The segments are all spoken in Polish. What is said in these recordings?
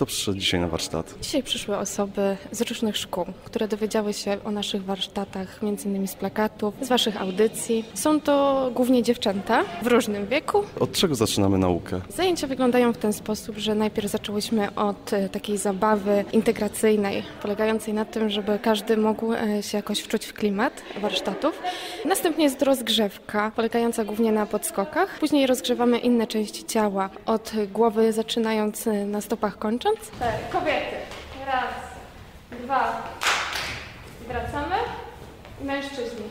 Kto przyszedł dzisiaj na warsztat? Dzisiaj przyszły osoby z różnych szkół, które dowiedziały się o naszych warsztatach, m.in. z plakatów, z Waszych audycji. Są to głównie dziewczęta w różnym wieku. Od czego zaczynamy naukę? Zajęcia wyglądają w ten sposób, że najpierw zaczęłyśmy od e, takiej zabawy integracyjnej, polegającej na tym, żeby każdy mógł e, się jakoś wczuć w klimat warsztatów. Następnie jest rozgrzewka, polegająca głównie na podskokach. Później rozgrzewamy inne części ciała, od głowy zaczynając e, na stopach kończąc. Cztery. Kobiety. Raz, dwa. Wracamy. I mężczyźni.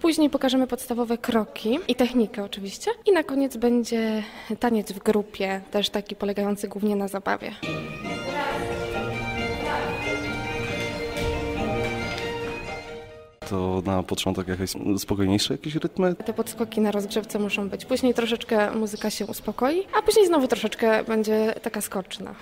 Później pokażemy podstawowe kroki i technikę oczywiście. I na koniec będzie taniec w grupie, też taki polegający głównie na zabawie. To na początek jakieś spokojniejsze jakieś rytmy? Te podskoki na rozgrzewce muszą być. Później troszeczkę muzyka się uspokoi, a później znowu troszeczkę będzie taka skoczna.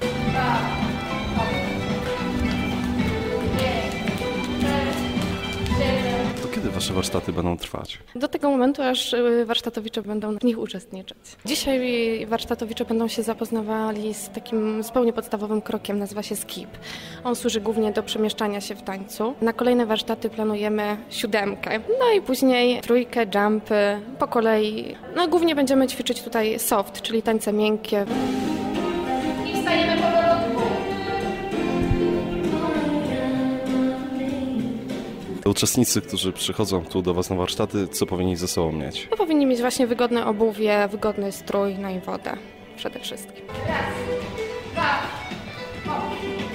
Wasze warsztaty będą trwać? Do tego momentu, aż y, warsztatowicze będą w nich uczestniczyć. Dzisiaj warsztatowicze będą się zapoznawali z takim zupełnie podstawowym krokiem, nazywa się skip. On służy głównie do przemieszczania się w tańcu. Na kolejne warsztaty planujemy siódemkę, no i później trójkę, jumpy, po kolei. No głównie będziemy ćwiczyć tutaj soft, czyli tańce miękkie. I wstajemy powolutku. uczestnicy, którzy przychodzą tu do Was na warsztaty, co powinni ze sobą mieć? No, powinni mieć właśnie wygodne obuwie, wygodny strój, no i wodę przede wszystkim. Raz, dwa, o.